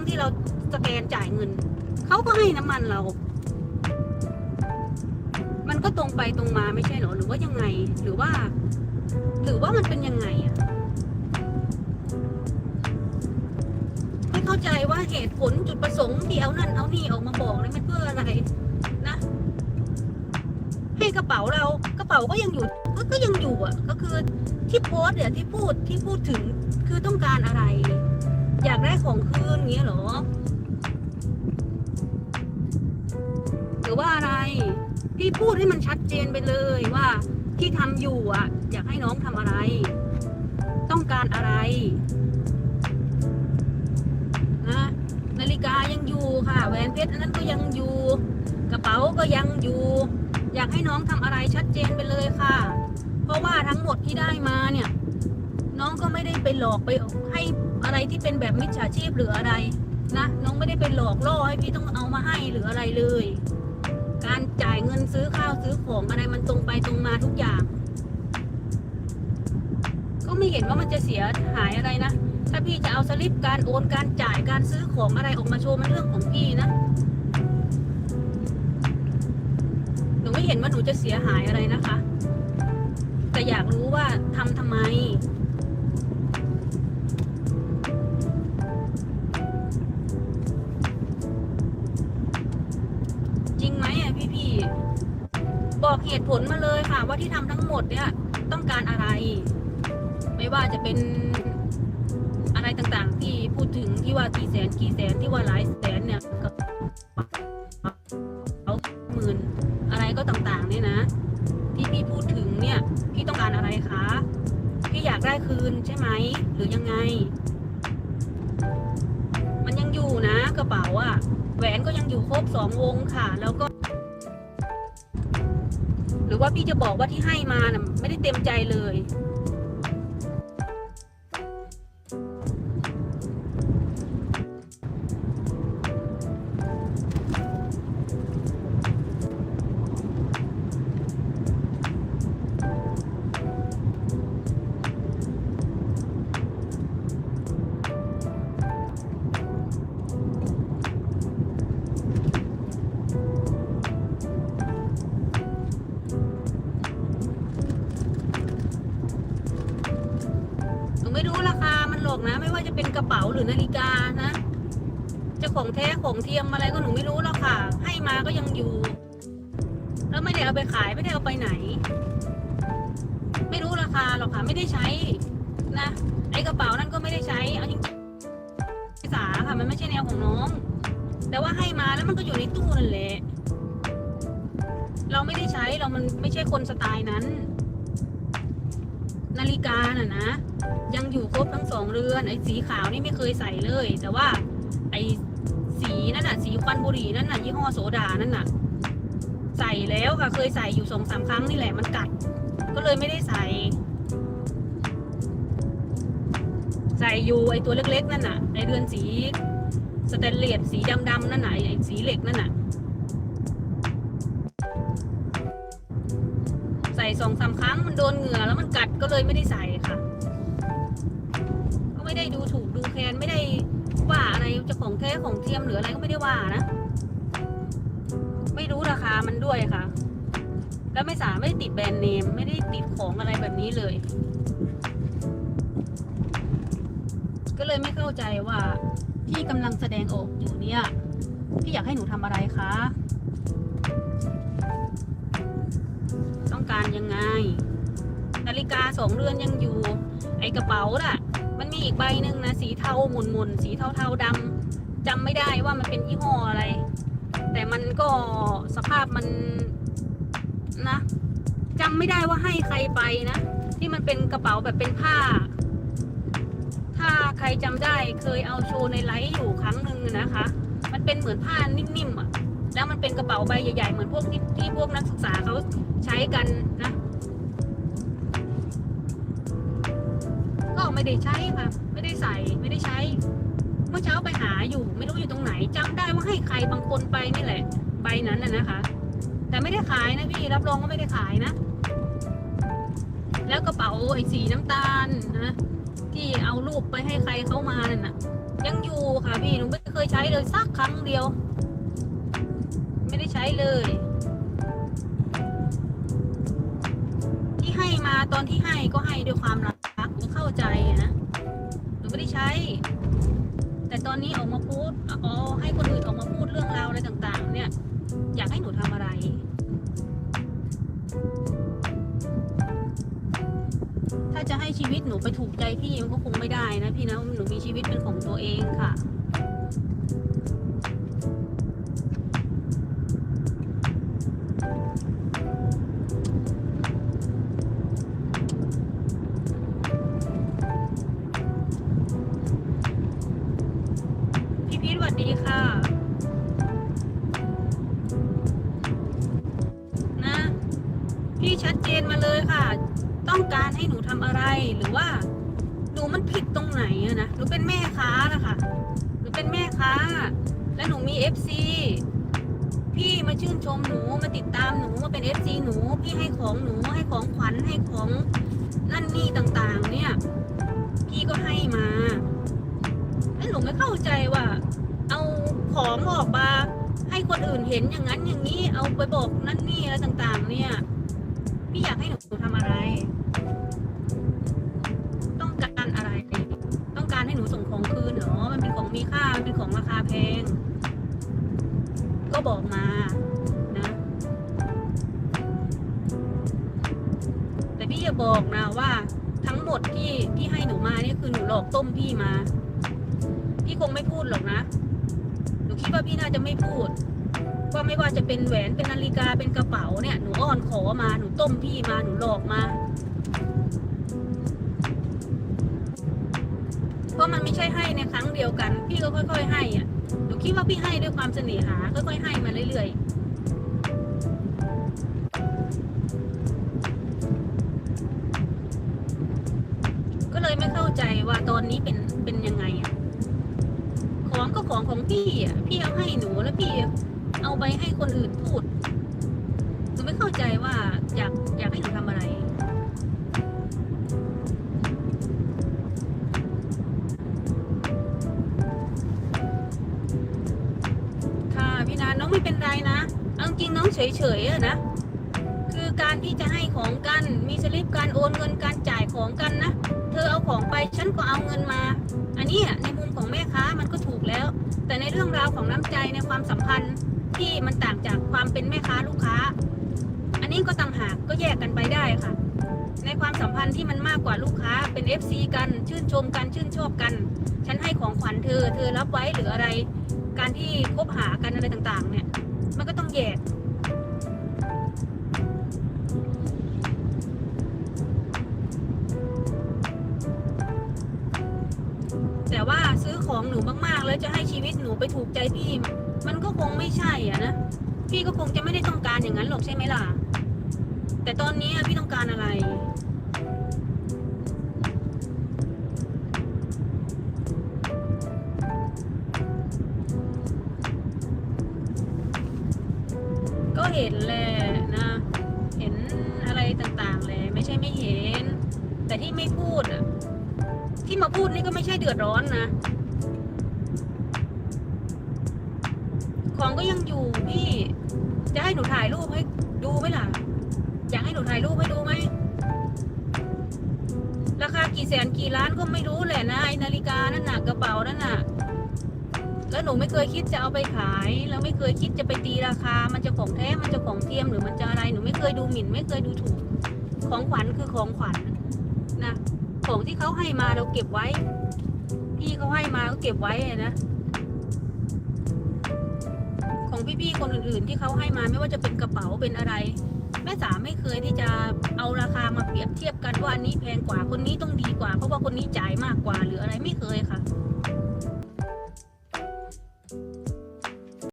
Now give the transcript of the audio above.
งที่เราสแกนจ่ายเงิน เขาก็ให้น้ำมันเรา มันก็ตรงไปตรงมาไม่ใช่เหรอ หรือว่ายังไง หรือว่า หรือว่ามันเป็นยังไงอะไม่เข้าใจว่าเหตุผลจุดประสงค์ที่เอานั่นเอานี่ออกมาบอกนี่มันเพื่ออะไรนะให้กระเป๋าเรา กระเป๋าก็ยังอยู่ ก็ก็ยังอยู่อะ ก็คือที่โพสเนี่ยที่พูดที่พูดถึงคือต้องการอะไร อยากได้ของคืนเงี้ยเหรอ หรือว่าอะไร พี่พูดให้มันชัดเจนไปเลยว่าที่ทำอยู่อะ อยากให้น้องทำอะไร ต้องการอะไรนะนาฬิกายังอยู่ค่ะแหวนเพชรอันนั้นก็ยังอยู่ กระเป๋าก็ยังอยู่ อยากให้น้องทำอะไรชัดเจนไปเลยค่ะ เพราะว่าทั้งหมดที่ได้มาเนี่ย น้องก็ไม่ได้ไปหลอกไปให้อะไรที่เป็นแบบมิจฉาชีพหรืออะไรนะน้องไม่ได้ไปหลอกล่อให้พี่ต้องเอามาให้หรืออะไรเลย การจ่ายเงินซื้อข้าวซื้อของอะไรมันตรงไปตรงมาทุกอย่าง ก็ไม่เห็นว่ามันจะเสียหายอะไรนะถ้าพี่จะเอาสลิปการโอนการจ่ายการซื้อของอะไรออกมาโชว์มันเรื่องของพี่นะหนูไม่เห็นว่าหนูจะเสียหายอะไรนะคะ แต่อยากรู้ว่าทำทำไม บอกเหตุผลมาเลยค่ะ ว่าที่ทำทั้งหมดเนี่ยต้องการอะไร ไม่ว่าจะเป็นอะไรต่างๆ ที่พูดถึงที่ว่ากี่แสนกี่แสนที่ว่าหลายแสนเนี่ยกับเอาหมื่นอะไรก็ต่างๆ เนี่ยนะ ที่พี่พูดถึงเนี่ยพี่ต้องการอะไรคะพี่อยากได้คืนใช่ไหมหรือยังไง มันยังอยู่นะกระเป๋าอะแหวนก็ยังอยู่ครบสองวงค่ะ แล้ว รือว่าพี่จะบอกว่าที่ให้มาน่ะไม่ได้เต็มใจเลย อกนะ ไม่ว่าจะเป็นกระเป๋าหรือนาฬิกานะจะของแท้ของเทียมอะไรก็หนูไม่รู้หรอกค่ะ ให้มาก็ยังอยู่ แล้วไม่ได้เอาไปขายไม่ได้เอาไปไหน ไม่รู้ราคาหรอกค่ะไม่ได้ใช้นะไอ้กระเป๋านั่นก็ไม่ได้ใช้เอาจริงภาษาค่ะมันไม่ใช่แนวของน้อง แต่ว่าให้มาแล้วมันก็อยู่ในตู้นั่นแหละเราไม่ได้ใช้เรามันไม่ใช่คนสไตล์นั้น นาฬิกาน่ะนะ ยังอยู่ครบทั้งสองเรือน ไอ้สีขาวนี่ไม่เคยใส่เลย แต่ว่า ไอ้สีนั่นน่ะ สีควันบุหรี่นั่นน่ะยี่ห้อโสดานั่นน่ะ ใส่แล้วค่ะ เคยใส่อยู่สองสามครั้งนี่แหละมันกัด ก็เลยไม่ได้ใส่ ใส่อยู่ไอ้ตัวเล็กๆนั่นน่ะไอ้เรือนสีสแตนเลสสีดำๆนั่นน่ะไอ้สีเหล็กนั่นน่ะ ส่สองสามครั้งมันโดนเหงื่อแล้วมันกัดก็เลยไม่ได้ใส่ค่ะ ก็ไม่ได้ดูถูกดูแคลนไม่ได้ว่าอะไรจะของแท้ของเทียมหรืออะไรก็ไม่ได้ว่านะ ไม่รู้ราคามันด้วยค่ะ แล้วไม่สามไม่ได้ติดแบรนด์เนมไม่ได้ติดของอะไรแบบนี้เลย ก็เลยไม่เข้าใจว่าที่กำลังแสดงออกอยู่เนี่ยพี่อยากให้หนูทำอะไรคะ ต้องการยังไง นาฬิกาสองเรือนยังอยู่ ไอกระเป๋าน่ะ มันมีอีกใบหนึ่งนะสีเทาหมุนหมุนสีเทาเทาดำจำไม่ได้ว่ามันเป็นยี่ห้ออะไร แต่มันก็สภาพมันนะจำไม่ได้ว่าให้ใครไปนะ ที่มันเป็นกระเป๋าแบบเป็นผ้า ถ้าใครจำได้เคยเอาโชว์ในไลฟ์อยู่ครั้งหนึ่งนะคะ มันเป็นเหมือนผ้านิ่มๆอะ แล้วมันเป็นกระเป๋าใบใหญ่ๆ เหมือนพวกที่ที่พวกนักศึกษาเขาใช้กันนะ ก็ไม่ได้ใช้ค่ะไม่ได้ใส่ไม่ได้ใช้ เมื่อเช้าไปหาอยู่ ไม่รู้อยู่ตรงไหนจำได้ว่าให้ใครบางคนไปนี่แหละ ใบนั้นน่ะนะคะ แต่ไม่ได้ขายนะพี่รับรองว่าไม่ได้ขายนะ แล้วกระเป๋าไอ้สีน้ำตาลนะที่เอารูปไปให้ใครเขามานั่นน่ะ ยังอยู่ค่ะพี่หนูไม่เคยใช้เลยสักครั้งเดียว ไม่ได้ใช้เลย ที่ให้มาตอนที่ให้ก็ให้ด้วยความรักหนูเข้าใจนะหนูไม่ได้ใช้ แต่ตอนนี้ออกมาพูดอ๋อให้คนอื่นออกมาพูดเรื่องราวอะไรต่าง ๆ เนี่ย อยากให้หนูทำอะไรถ้าจะให้ชีวิตหนูไปถูกใจพี่มันก็คงไม่ได้นะพี่นะหนูมีชีวิตเป็นของตัวเองค่ะ ต้องการให้หนูทำอะไรหรือว่า หนูมันผิดตรงไหนอะนะหนูเป็นแม่ค้านะคะหนูเป็นแม่ค้า และหนูมี FC พี่มาชื่นชมหนูมาติดตามหนูมาเป็น FC หนูพี่ให้ของหนูให้ของขวัญให้ของนั่นนี่ต่างๆ เนี่ย พี่ก็ให้มาแล้วหนูไม่เข้าใจว่า เอาของออกมาให้คนอื่นเห็นอย่างนั้นอย่างนี้เอาไปบอกนั่นนี่อะไรต่างๆ เนี่ยพี่อยากให้หนูทำอะไร เป็นของราคาแพงก็บอกมานะแต่พี่อย่าบอกนะว่าทั้งหมดที่ที่ให้หนูมานี่คือหนูหลอกต้มพี่มา พี่คงไม่พูดหรอกนะ หนูคิดว่าพี่น่าจะไม่พูดว่าไม่ว่าจะเป็นแหวนเป็นนาฬิกาเป็นกระเป๋าเนี่ยหนูอ้อนขอมาหนูต้มพี่มาหนูหลอกมาเพราะมันไม่ใช่ให้ในครั้งเดียวกัน พี่ก็ค่อย ๆ ให้อะ คิดว่าพี่ให้ด้วยความเสน่หาค่อยๆให้มาเรื่อยๆก็เลยไม่เข้าใจว่าตอนนี้เป็นเป็นยังไงอะ ของก็ของของพี่อะ พี่เอาให้หนูแล้วพี่เอาไปให้คนอื่นพูดหนูไม่เข้าใจว่าอยากอยากให้หนู เป็นไรนะเอาจริงน้องเฉยๆอะนะ คือการที่จะให้ของกันมีสลิปการโอนเงินการจ่ายของกันนะ เธอเอาของไปฉันก็เอาเงินมา อันนี้ในมุมของแม่ค้ามันก็ถูกแล้ว แต่ในเรื่องราวของน้ำใจในความสัมพันธ์ที่มันต่างจากความเป็นแม่ค้าลูกค้า อันนี้ก็ต่างหากก็แยกกันไปได้ค่ะ ในความสัมพันธ์ที่มันมากกว่าลูกค้าเป็น FC กันชื่นชมกันชื่นชอบกัน ฉันให้ของขวัญเธอ เธอรับไว้หรืออะไร การที่คบหากันอะไรต่างๆ เนี่ย มันก็ต้องแยกแต่ว่าซื้อของหนูมากๆ แล้วจะให้ชีวิตหนูไปถูกใจพี่ มันก็คงไม่ใช่อะนะ พี่ก็คงจะไม่ได้ต้องการอย่างนั้นหรอกใช่ไหมล่ะ แต่ตอนนี้พี่ต้องการอะไร เห็นแหละนะ เห็นอะไรต่างๆแหละไม่ใช่ไม่เห็น แต่ที่ไม่พูดอะที่มาพูดนี่ก็ไม่ใช่เดือดร้อนนะ ของก็ยังอยู่พี่ จะให้หนูถ่ายรูปให้ดูไหมล่ะ อยากให้หนูถ่ายรูปให้ดูไหม ราคากี่แสนกี่ล้านก็ไม่รู้แหละนะไอนาฬิกานั่นน่ะกระเป๋านั่นน่ะ แล้วหนูไม่เคยคิดจะเอาไปขาย แล้วไม่เคยคิดจะไปตีราคา มันจะของแท้ มันจะของเทียมหรือมันจะอะไร หนูไม่เคยดูหมิ่น ไม่เคยดูถูก ของขวัญคือของขวัญนะ ของที่เขาให้มาเราเก็บไว้ พี่เขาให้มาก็เก็บไว้นะ ของพี่ๆคนอื่น ๆ ที่เขาให้มาไม่ว่าจะเป็นกระเป๋าเป็นอะไร แม่สาไม่เคยที่จะเอาราคามาเปรียบเทียบกันว่าอันนี้แพงกว่า คนนี้ต้องดีกว่า เพราะว่าคนนี้จ่ายมากกว่าหรืออะไรไม่เคยค่ะ